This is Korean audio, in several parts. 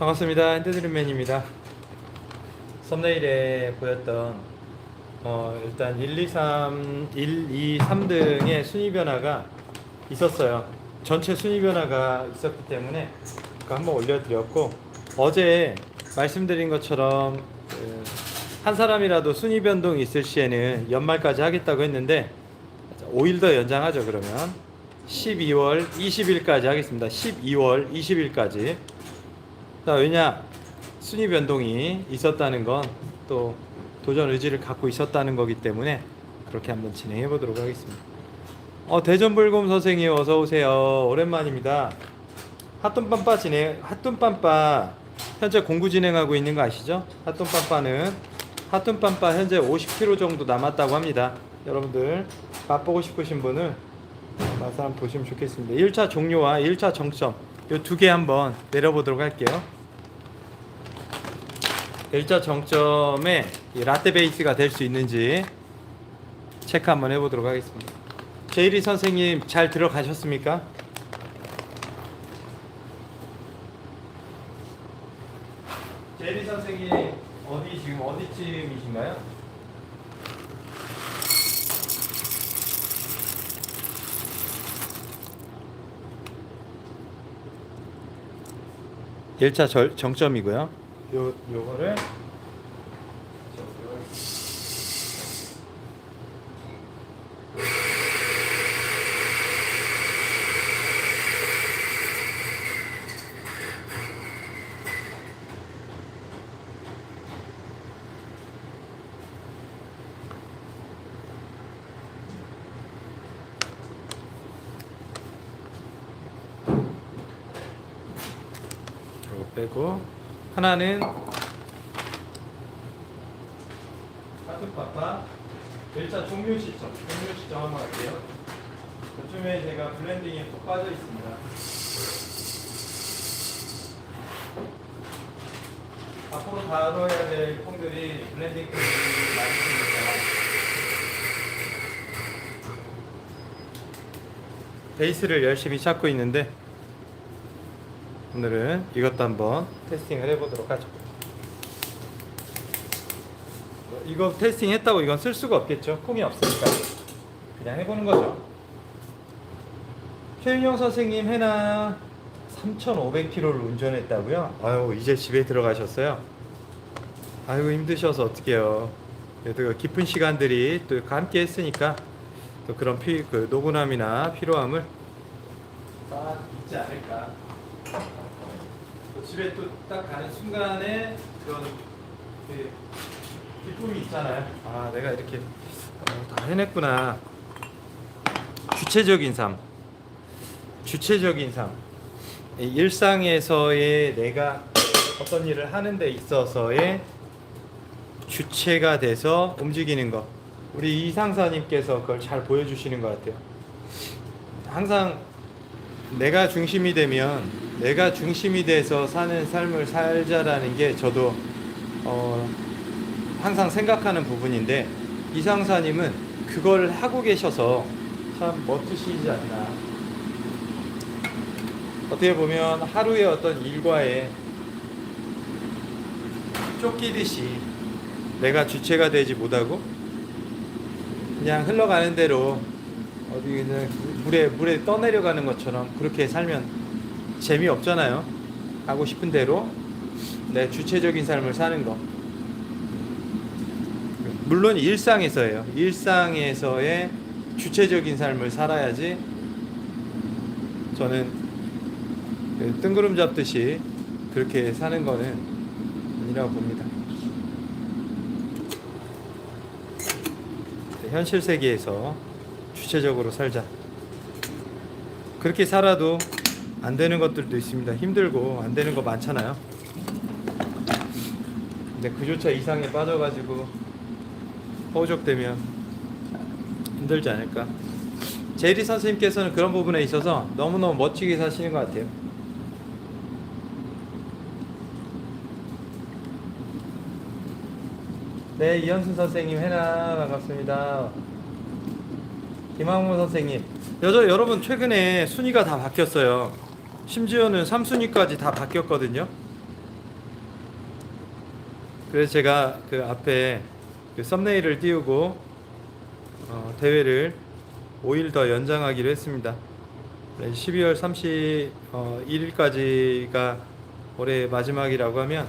반갑습니다. 핸드드림맨입니다. 썸네일에 보였던 어, 일단 1, 2, 3, 1, 2, 3등의 순위 변화가 있었어요. 전체 순위 변화가 있었기 때문에 그거 한번 올려드렸고 어제 말씀드린 것처럼 그, 한 사람이라도 순위 변동이 있을 시에는 연말까지 하겠다고 했는데 5일 더 연장하죠 그러면 12월 20일까지 하겠습니다. 12월 20일까지. 자, 왜냐 순위 변동이 있었다는 건 또 도전 의지를 갖고 있었다는 거기 때문에 그렇게 한번 진행해 보도록 하겠습니다. 어, 대전불곰 선생님 어서 오세요. 오랜만입니다. 핫돈빰빠 진행 핫돈빰빠 현재 공구 진행하고 있는 거 아시죠? 핫돈빰빠는 핫돈빰빠 현재 50kg 정도 남았다고 합니다. 여러분들 맛보고 싶으신 분은 맛을 한번 보시면 좋겠습니다. 1차 종료와 1차 정점 이 두 개 한번 내려보도록 할게요. 1차 정점에 이 라떼 베이스가 될 수 있는지 체크 한번 해보도록 하겠습니다. 제이리 선생님 잘 들어가셨습니까? 제이리 선생님 어디 지금 어디쯤이신가요? 일차 절, 정점이고요. 요 요거를 요거 빼고 하나는 카트파파 1차 종료 시점 종료 시점 한번 할게요. 그쯤에 제가 블렌딩에 푹 빠져 있습니다. 앞으로 다뤄야 될 콩들이 블렌딩 콩들이 많이 있으니까 베이스를 열심히 찾고 있는데 오늘은 이것도 한번 테스팅을 해보도록 하죠. 이거 테스팅 했다고 이건 쓸 수가 없겠죠. 콩이 없으니까 그냥 해보는 거죠. 최윤영 선생님 해나 3,500km를 운전했다고요? 아유 이제 집에 들어가셨어요. 아이고 힘드셔서 어떡해요. 그래도 깊은 시간들이 또 함께 했으니까 또 그런 피, 그 노곤함이나 피로함을 딱 있지 않을까. 또 집에 또 딱 가는 순간에 그런 그 기쁨이 있잖아요. 아, 내가 이렇게 어, 다 해냈구나. 주체적인 삶. 주체적인 삶. 이 일상에서의 내가 어떤 일을 하는 데 있어서의 주체가 돼서 움직이는 것. 우리 이상사님께서 그걸 잘 보여주시는 것 같아요. 항상 내가 중심이 되면 내가 중심이 돼서 사는 삶을 살자라는 게 저도 어, 항상 생각하는 부분인데 이상사님은 그걸 하고 계셔서 참 멋지시지 않나. 어떻게 보면 하루의 어떤 일과에 쫓기듯이 내가 주체가 되지 못하고 그냥 흘러가는 대로 어디 그냥 물에 물에 떠내려가는 것처럼 그렇게 살면 재미없잖아요. 하고 싶은 대로 내 주체적인 삶을 사는 거. 물론 일상에서예요. 일상에서의 주체적인 삶을 살아야지 저는 그 뜬구름 잡듯이 그렇게 사는 거는 아니라고 봅니다. 현실 세계에서 주체적으로 살자. 그렇게 살아도 안 되는 것들도 있습니다. 힘들고 안 되는 거 많잖아요. 근데 그조차 이상에 빠져가지고 허우적대면 힘들지 않을까. 제리 선생님께서는 그런 부분에 있어서 너무너무 멋지게 사시는 것 같아요. 네, 이현순 선생님 해나 반갑습니다. 김학무 선생님, 여저 여러분 최근에 순위가 다 바뀌었어요. 심지어는 3순위까지 다 바뀌었거든요. 그래서 제가 그 앞에 그 썸네일을 띄우고 어, 대회를 5일 더 연장하기로 했습니다. 12월 31일까지가 올해 마지막이라고 하면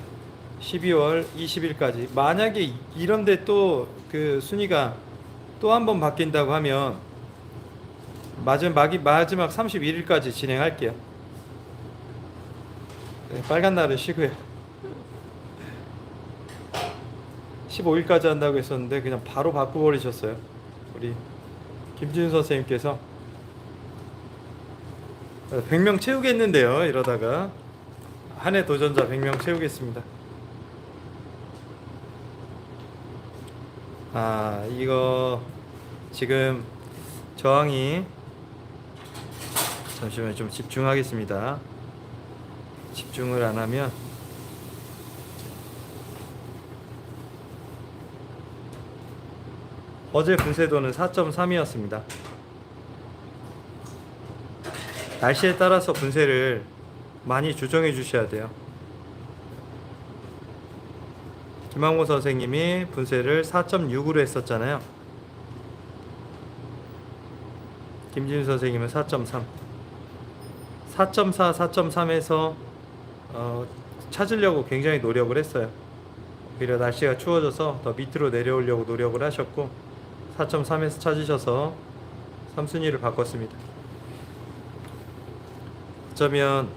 12월 20일까지 만약에 이런데 또 그 순위가 또 한 번 바뀐다고 하면 마지막 마지막 31일까지 진행할게요. 네, 빨간 날은 쉬고요. 15일까지 한다고 했었는데 그냥 바로 바꿔버리셨어요. 우리 김지훈 선생님께서 100명 채우겠는데요. 이러다가 한 해 도전자 100명 채우겠습니다. 아 이거 지금 저항이 잠시만 좀 집중하겠습니다. 집중을 안 하면 어제 분쇄도는 4.3이었습니다. 날씨에 따라서 분쇄를 많이 조정해 주셔야 돼요. 김항모 선생님이 분쇄를 4.6으로 했었잖아요. 김진 선생님은 4.3. 4.4, 4.3에서 어, 찾으려고 굉장히 노력을 했어요. 오히려 날씨가 추워져서 더 밑으로 내려오려고 노력을 하셨고 4.3에서 찾으셔서 3순위를 바꿨습니다. 어쩌면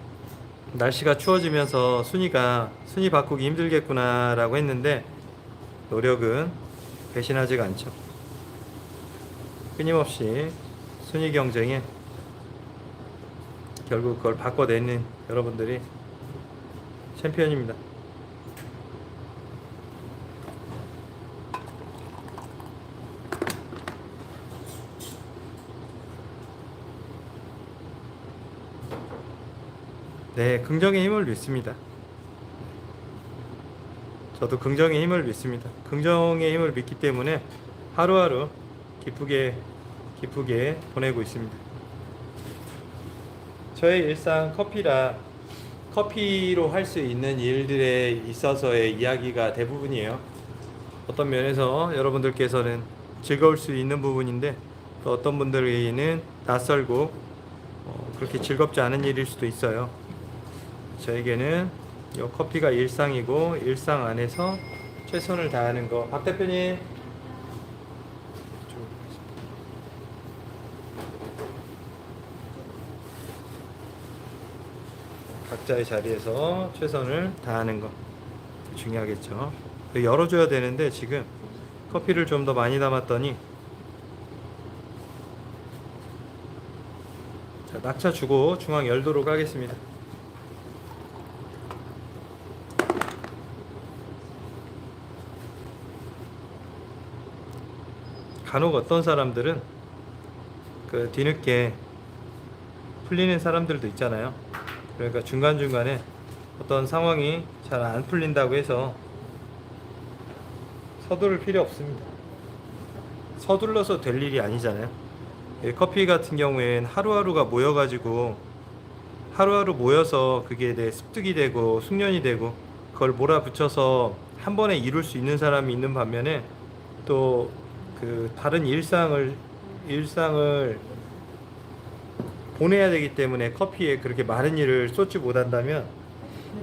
날씨가 추워지면서 순위가 순위 바꾸기 힘들겠구나라고 했는데 노력은 배신하지가 않죠. 끊임없이 순위 경쟁에 결국 그걸 바꿔내는 여러분들이 챔피언입니다. 네, 긍정의 힘을 믿습니다. 저도 긍정의 힘을 믿습니다. 긍정의 힘을 믿기 때문에 하루하루 기쁘게 기쁘게 보내고 있습니다. 저의 일상 커피라 커피로 할 수 있는 일들에 있어서의 이야기가 대부분이에요. 어떤 면에서 여러분들께서는 즐거울 수 있는 부분인데 또 어떤 분들에게는 낯설고 어, 그렇게 즐겁지 않은 일일 수도 있어요. 저에게는 이 커피가 일상이고 일상 안에서 최선을 다하는 거. 박 대표님. 각자의 자리에서 최선을 다하는 거 중요하겠죠. 열어줘야 되는데 지금 커피를 좀 더 많이 담았더니 자, 낙차 주고 중앙 열도록 하겠습니다. 간혹 어떤 사람들은 그 뒤늦게 풀리는 사람들도 있잖아요. 그러니까 중간중간에 어떤 상황이 잘 안 풀린다고 해서 서두를 필요 없습니다. 서둘러서 될 일이 아니잖아요. 예, 커피 같은 경우엔 하루하루가 모여가지고 하루하루 모여서 그게 내 습득이 되고 숙련이 되고 그걸 몰아붙여서 한 번에 이룰 수 있는 사람이 있는 반면에 또 그 다른 일상을 일상을 보내야 되기 때문에 커피에 그렇게 많은 일을 쏟지 못한다면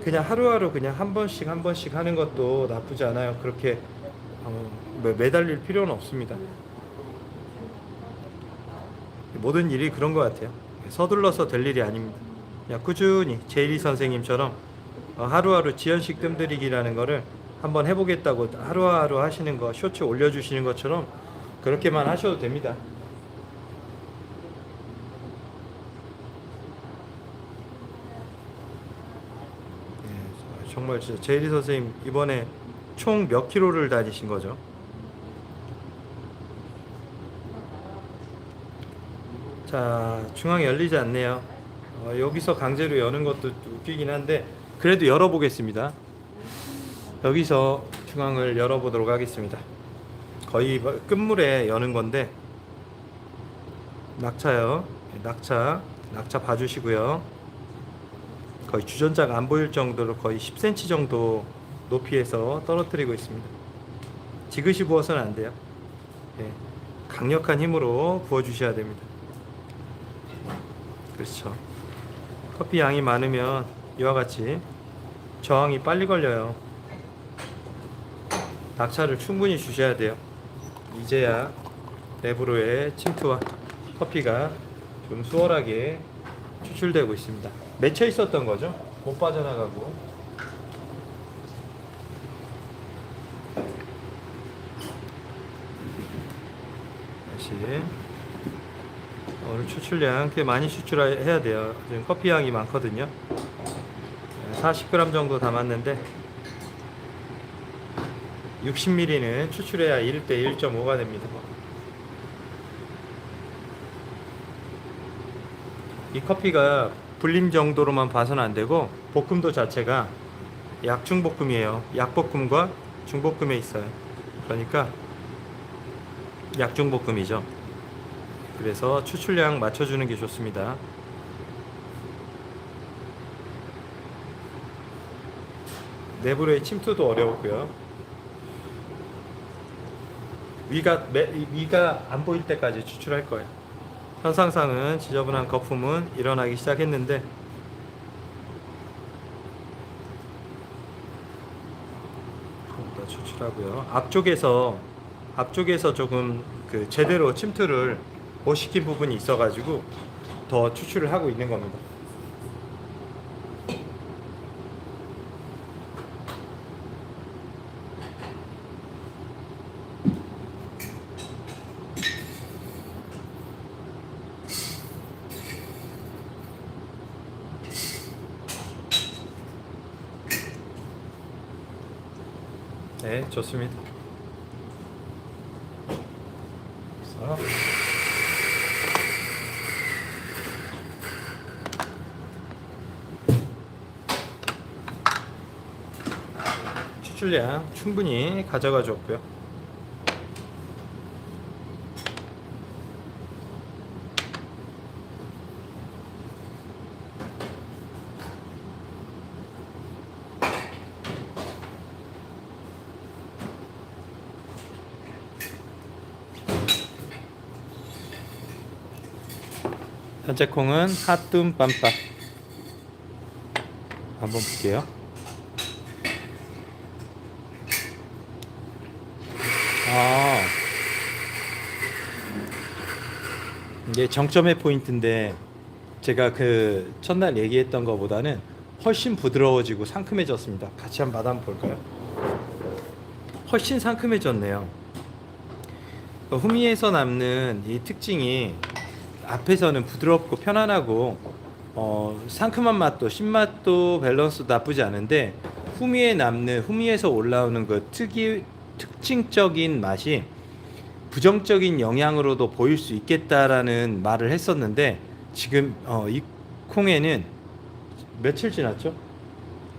그냥 하루하루 그냥 한 번씩 한 번씩 하는 것도 나쁘지 않아요. 그렇게 어, 매- 매달릴 필요는 없습니다. 모든 일이 그런 것 같아요. 서둘러서 될 일이 아닙니다. 그냥 꾸준히 제이리 선생님처럼 어, 하루하루 지연식 뜸들이기라는 거를 한번 해보겠다고 하루하루 하시는 거 쇼츠 올려주시는 것처럼 그렇게만 하셔도 됩니다. 예, 정말 진짜 제이리 선생님 이번에 총 몇 킬로를 다니신 거죠? 자 중앙 열리지 않네요. 어, 여기서 강제로 여는 것도 웃기긴 한데 그래도 열어보겠습니다. 여기서 중앙을 열어보도록 하겠습니다. 거의 뭐 끝물에 여는 건데 낙차요. 낙차, 낙차 봐주시고요. 거의 주전자가 안 보일 정도로 거의 10cm 정도 높이에서 떨어뜨리고 있습니다. 지그시 부어서는 안 돼요. 예, 강력한 힘으로 부어주셔야 됩니다. 그렇죠. 커피 양이 많으면 이와 같이 저항이 빨리 걸려요. 낙차를 충분히 주셔야 돼요. 이제야 내부로의 침투와 커피가 좀 수월하게 추출되고 있습니다. 맺혀 있었던 거죠. 못 빠져나가고. 다시 오늘 추출량 꽤 많이 추출해야 돼요. 지금 커피 양이 많거든요. 40g 정도 담았는데 60ml는 추출해야 1대 1.5가 됩니다. 이 커피가 불림 정도로만 봐서는 안 되고 볶음도 자체가 약중볶음이에요. 약볶음과 중볶음에 있어요. 그러니까 약중볶음이죠. 그래서 추출량 맞춰주는 게 좋습니다. 내부로의 침투도 어려웠고요. 위가 매, 위가 안 보일 때까지 추출할 거예요. 현상상은 지저분한 거품은 일어나기 시작했는데 추출하고요. 앞쪽에서 앞쪽에서 조금 그 제대로 침투를 못 시킨 부분이 있어가지고 더 추출을 하고 있는 겁니다. 네, 좋습니다. 그래서 추출량 충분히 가져가 줬고요. 현재 콩은 핫둠 빰빠 한번 볼게요. 아 이게 정점의 포인트인데 제가 그 첫날 얘기했던 것보다는 훨씬 부드러워지고 상큼해졌습니다. 같이 한번 맛 한번 볼까요? 훨씬 상큼해졌네요. 그 후미에서 남는 이 특징이 앞에서는 부드럽고 편안하고 어, 상큼한 맛도 신맛도 밸런스도 나쁘지 않은데 후미에 남는 후미에서 올라오는 그 특이 특징적인 맛이 부정적인 영향으로도 보일 수 있겠다라는 말을 했었는데 지금 어, 이 콩에는 며칠 지났죠?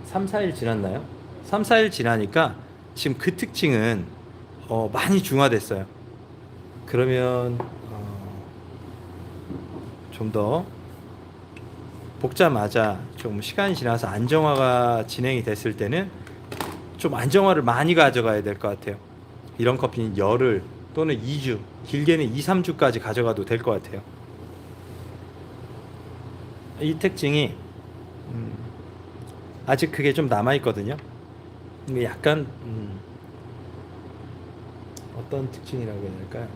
3, 4일 지났나요? 3, 4일 지나니까 지금 그 특징은 어, 많이 중화됐어요. 그러면 어, 좀더 볶자마자 좀 시간이 지나서 안정화가 진행이 됐을 때는 좀 안정화를 많이 가져가야 될 것 같아요. 이런 커피는 열흘 또는 2주, 길게는 2, 3주까지 가져가도 될 것 같아요. 이 특징이 음, 아직 그게 좀 남아 있거든요. 약간 음, 어떤 특징이라고 해야 될까요?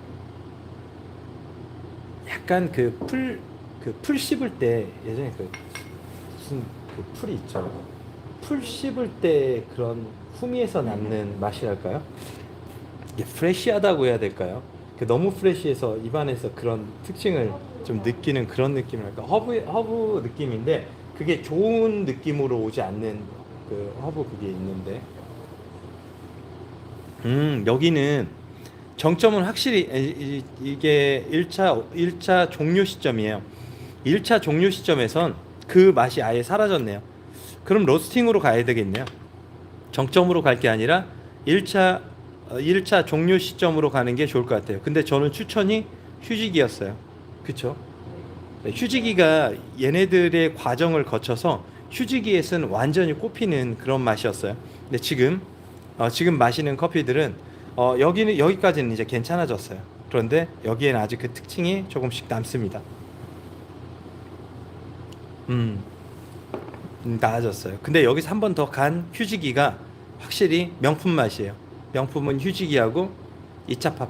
약간 그 풀 그 풀 씹을 때 예전에 그 무슨 그 풀이 있죠. 풀 씹을 때 그런 후미에서 남는 맛이랄까요? 이게 프레시하다고 해야 될까요? 그 너무 프레시해서 입안에서 그런 특징을 좀 느끼는 그런 느낌이랄까 허브 허브 느낌인데 그게 좋은 느낌으로 오지 않는 그 허브 그게 있는데 음 여기는 정점은 확실히 이게 1차 1차 종료 시점이에요. 1차 종료 시점에선 그 맛이 아예 사라졌네요. 그럼 로스팅으로 가야 되겠네요. 정점으로 갈 게 아니라 1차 어, 1차 종료 시점으로 가는 게 좋을 것 같아요. 근데 저는 추천이 휴직이었어요. 그쵸? 네, 휴지기가 얘네들의 과정을 거쳐서 휴지기에서는 완전히 꼽히는 그런 맛이었어요. 근데 지금 어, 지금 마시는 커피들은 어, 여기는 여기까지는 이제 괜찮아졌어요. 그런데 여기에는 아직 그 특징이 조금씩 남습니다. 음, 음, 나아졌어요. 근데 여기서 한 번 더 간 휴지기가 확실히 명품 맛이에요. 명품은 휴지기하고 2차 팝,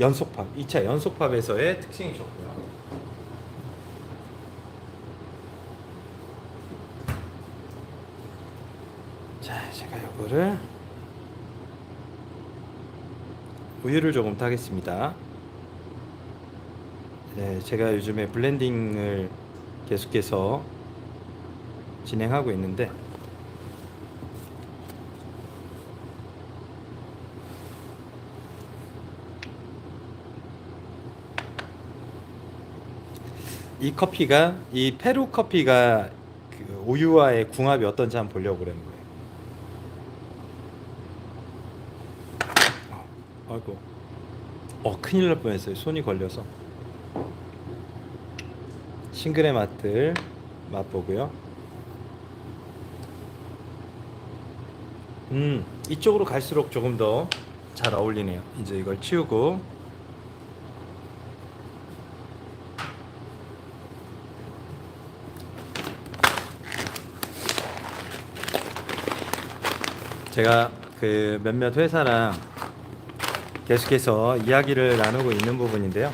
연속팝, 2차 연속팝에서의 특징이 좋고요. 자, 제가 이거를 우유를 조금 타겠습니다. 네, 제가 요즘에 블렌딩을 계속해서 진행하고 있는데 이 커피가 이 페루 커피가 그 우유와의 궁합이 어떤지 한번 보려고 거예요. 어, 아이고, 어 큰일 날 뻔했어요. 손이 걸려서. 싱글의 맛들 맛보고요. 음, 이쪽으로 갈수록 조금 더 잘 어울리네요. 이제 이걸 치우고 제가 그 몇몇 회사랑 계속해서 이야기를 나누고 있는 부분인데요.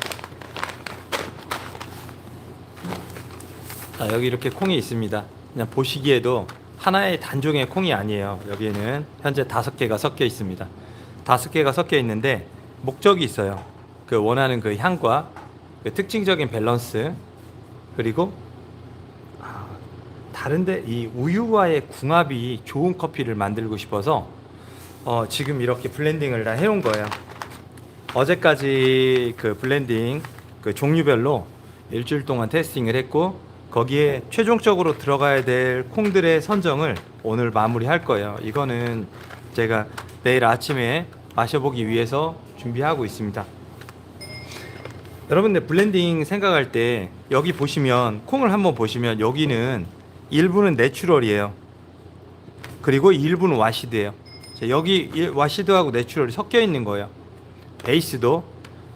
자, 여기 이렇게 콩이 있습니다. 그냥 보시기에도 하나의 단종의 콩이 아니에요. 여기에는 현재 다섯 개가 섞여 있습니다. 다섯 개가 섞여 있는데 목적이 있어요. 그 원하는 그 향과 그 특징적인 밸런스 그리고 아, 다른데 이 우유와의 궁합이 좋은 커피를 만들고 싶어서 어, 지금 이렇게 블렌딩을 다 해온 거예요. 어제까지 그 블렌딩 그 종류별로 일주일 동안 테스팅을 했고 거기에 최종적으로 들어가야 될 콩들의 선정을 오늘 마무리할 거예요. 이거는 제가 내일 아침에 마셔보기 위해서 준비하고 있습니다. 여러분들 블렌딩 생각할 때 여기 보시면 콩을 한번 보시면 여기는 일부는 내추럴이에요. 그리고 일부는 와시드예요. 자, 여기 일- 와시드하고 내추럴이 섞여 있는 거예요. 베이스도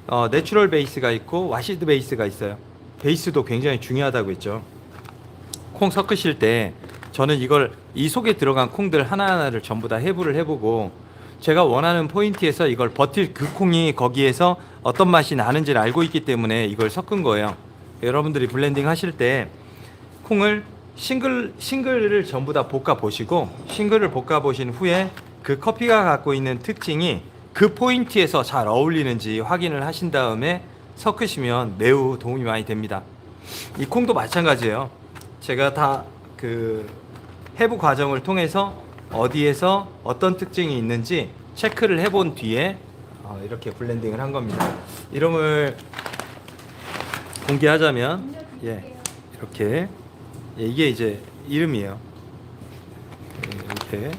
어, 내추럴 베이스가 있고 와시드 베이스가 있어요. 베이스도 굉장히 중요하다고 했죠. 콩 섞으실 때 저는 이걸 이 속에 들어간 콩들 하나하나를 전부 다 해부를 해보고 제가 원하는 포인트에서 이걸 버틸 그 콩이 거기에서 어떤 맛이 나는지를 알고 있기 때문에 이걸 섞은 거예요. 여러분들이 블렌딩 하실 때 콩을 싱글 싱글을 전부 다 볶아 보시고 싱글을 볶아 보신 후에 그 커피가 갖고 있는 특징이 그 포인트에서 잘 어울리는지 확인을 하신 다음에 섞으시면 매우 도움이 많이 됩니다. 이 콩도 마찬가지예요. 제가 다 그 해부 과정을 통해서 어디에서 어떤 특징이 있는지 체크를 해본 뒤에 어, 이렇게 블렌딩을 한 겁니다. 이름을 공개하자면 예 이렇게 예, 이게 이제 이름이에요. 예, 이렇게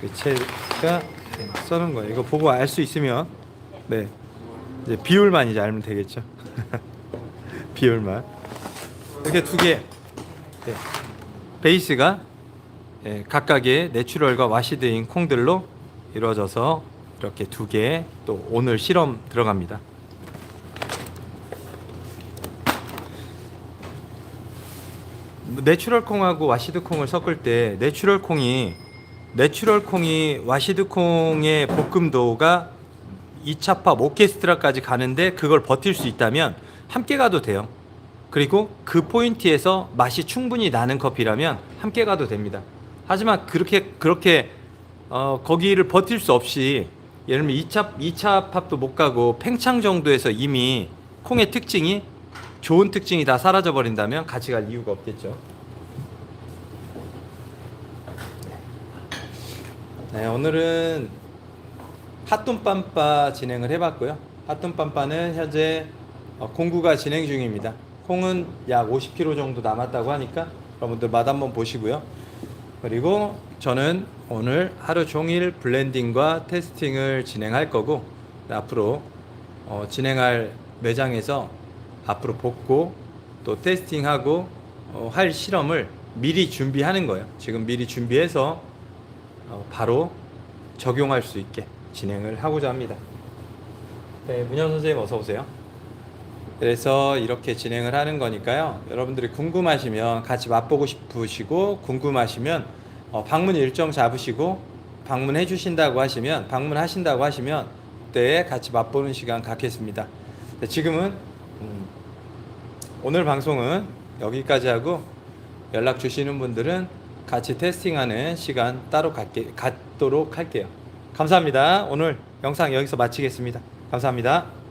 그 채가 써는 거예요. 이거 보고 알 수 있으면 네 이제 비율만 이제 알면 되겠죠. 비율만 이렇게 두 개. 네. 베이스가 예, 각각의 내추럴과 와시드인 콩들로 이루어져서 이렇게 두 개 또 오늘 실험 들어갑니다. 내추럴 콩하고 와시드 콩을 섞을 때 내추럴 콩이 내추럴 콩이 와시드 콩의 볶음도가 2차 팝 오케스트라까지 가는데 그걸 버틸 수 있다면 함께 가도 돼요. 그리고 그 포인트에서 맛이 충분히 나는 커피라면 함께 가도 됩니다. 하지만 그렇게 그렇게 어, 거기를 버틸 수 없이 예를 들면 2차 2차 팝도 못 가고 팽창 정도에서 이미 콩의 특징이 좋은 특징이 다 사라져 버린다면 같이 갈 이유가 없겠죠. 네, 오늘은 핫돈빰빠 진행을 해봤고요. 핫돈빰빠는 현재 어, 공구가 진행 중입니다. 콩은 약 50kg 정도 남았다고 하니까 여러분들 맛 한번 보시고요. 그리고 저는 오늘 하루 종일 블렌딩과 테스팅을 진행할 거고 앞으로 어, 진행할 매장에서 앞으로 볶고 또 테스팅하고 어, 할 실험을 미리 준비하는 거예요. 지금 미리 준비해서 어, 바로 적용할 수 있게 진행을 하고자 합니다. 네, 문현 선생님 어서 오세요. 그래서 이렇게 진행을 하는 거니까요. 여러분들이 궁금하시면 같이 맛보고 싶으시고 궁금하시면 어, 방문 일정 잡으시고 방문해 주신다고 하시면 방문하신다고 하시면 그때 같이 맛보는 시간 갖겠습니다. 네, 지금은 음, 오늘 방송은 여기까지 하고 연락 주시는 분들은 같이 테스팅하는 시간 따로 갖게, 갖도록 할게요. 감사합니다. 오늘 영상 여기서 마치겠습니다. 감사합니다.